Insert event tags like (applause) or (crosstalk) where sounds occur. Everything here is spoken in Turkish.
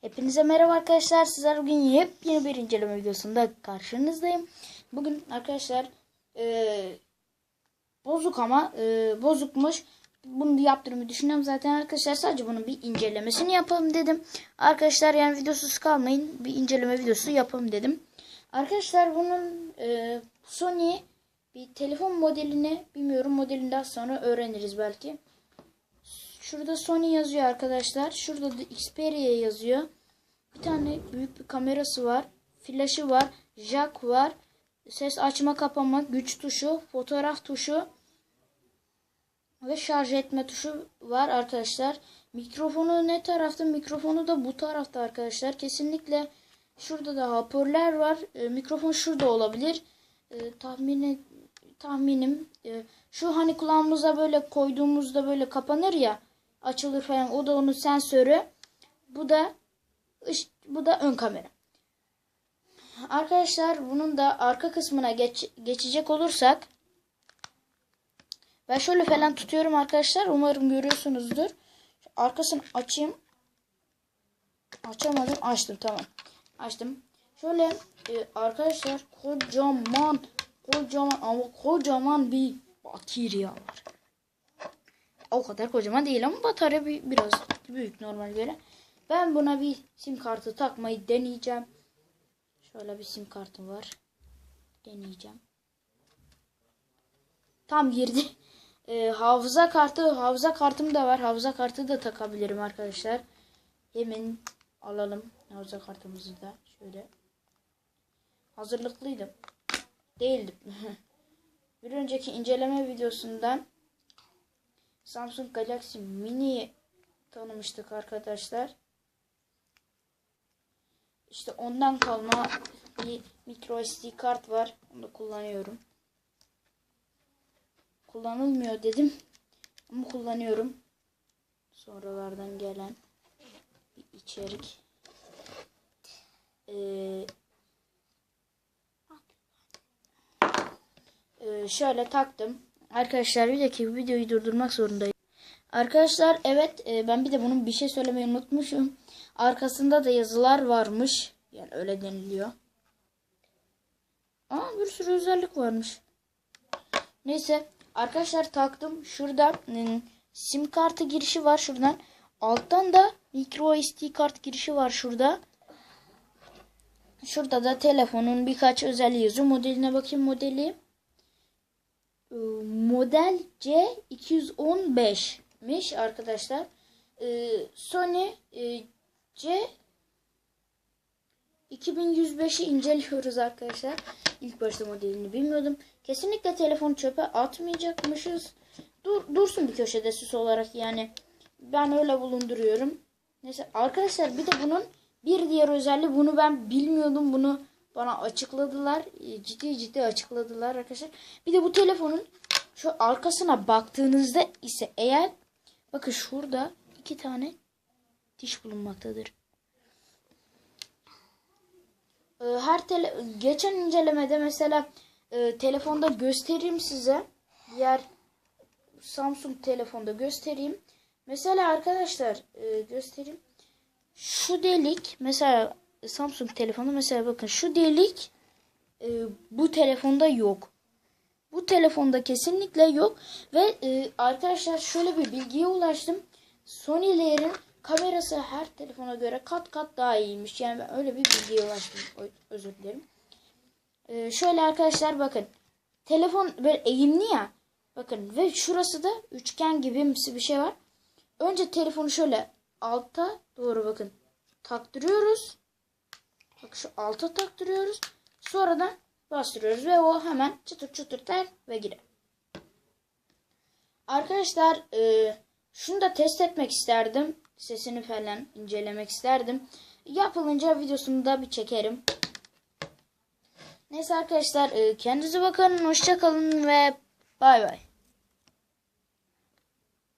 Hepinize merhaba arkadaşlar. Sizler bugün yepyeni bir inceleme videosunda karşınızdayım. Bugün arkadaşlar eee, bozuk ama eee, bozukmuş. Bunu yaptığımı düşünüyorum zaten arkadaşlar. Sadece bunun bir incelemesini yapalım dedim. Arkadaşlar yani videosuz kalmayın. Bir inceleme videosu yapalım dedim. Arkadaşlar bunun eee, Sony bir telefon modelini bilmiyorum modelini daha sonra öğreniriz belki. Şurada Sony yazıyor arkadaşlar. Şurada da Xperia yazıyor. Bir tane büyük bir kamerası var. Flaşı var. Jack var. Ses açma kapama, güç tuşu, fotoğraf tuşu ve şarj etme tuşu var arkadaşlar. Mikrofonu ne tarafta? Mikrofonu da bu tarafta arkadaşlar. Kesinlikle şurada da hoparlör var. E, mikrofon şurada olabilir. E, tahmini tahminim e, şu hani kulağımıza böyle koyduğumuzda böyle kapanır ya açılır falan. O da onun sensörü. Bu da bu da ön kamera. Arkadaşlar bunun da arka kısmına geç, geçecek olursak ben şöyle falan tutuyorum arkadaşlar. Umarım görüyorsunuzdur. Arkasını açayım. Açamadım. Açtım tamam. Açtım. Şöyle e, arkadaşlar kocaman kocaman ama kocaman bir batarya var. O kadar kocaman değil ama batarya bir, biraz büyük normal göre. Ben buna bir sim kartı takmayı deneyeceğim. Şöyle bir sim kartım var. Deneyeceğim. Tam girdi. Ee, hafıza kartı, hafıza kartım da var. Hafıza kartı da takabilirim arkadaşlar. Hemen alalım hafıza kartımızı da. Şöyle. Hazırlıklıydım. Değildim. (laughs) bir önceki inceleme videosundan Samsung Galaxy Mini tanımıştık arkadaşlar. İşte ondan kalma bir micro SD kart var. Onu da kullanıyorum. Kullanılmıyor dedim. Ama kullanıyorum. Sonralardan gelen bir içerik. Ee, Ee, şöyle taktım. Arkadaşlar bir dakika videoyu durdurmak zorundayım. Arkadaşlar evet e, ben bir de bunun bir şey söylemeyi unutmuşum. Arkasında da yazılar varmış. Yani öyle deniliyor. Aa bir sürü özellik varmış. Neyse arkadaşlar taktım. Şurada hmm, sim kartı girişi var şuradan. Alttan da micro SD kart girişi var şurada. Şurada da telefonun birkaç özelliği yazıyor. Modeline bakayım modeli. Model C215'miş arkadaşlar. Ee, Sony e, C 2105'i inceliyoruz arkadaşlar. İlk başta modelini bilmiyordum. Kesinlikle telefon çöpe atmayacakmışız. Dur, dursun bir köşede süs olarak yani. Ben öyle bulunduruyorum. Neyse arkadaşlar bir de bunun bir diğer özelliği bunu ben bilmiyordum. Bunu bana açıkladılar. E, Ciddi ciddi açıkladılar arkadaşlar. Bir de bu telefonun şu arkasına baktığınızda ise eğer bakın şurada iki tane diş bulunmaktadır. Ee, her tele geçen incelemede mesela e, telefonda göstereyim size. Diğer Samsung telefonda göstereyim. Mesela arkadaşlar e, göstereyim. Şu delik mesela Samsung telefonu mesela bakın şu delik e, bu telefonda yok. Bu telefonda kesinlikle yok ve e, arkadaşlar şöyle bir bilgiye ulaştım. Sony'lerin kamerası her telefona göre kat kat daha iyiymiş. Yani ben öyle bir bilgiye ulaştım. Özür dilerim. E, şöyle arkadaşlar bakın. Telefon böyle eğimli ya. Bakın ve şurası da üçgen gibi bir şey var. Önce telefonu şöyle alta doğru bakın taktırıyoruz. Bak şu alta taktırıyoruz. Sonradan bastırıyoruz ve o hemen çıtır çıtır der ve girer. Arkadaşlar e, şunu da test etmek isterdim. Sesini falan incelemek isterdim. Yapılınca videosunu da bir çekerim. Neyse arkadaşlar e, kendinize bakın. Hoşçakalın ve bay bay.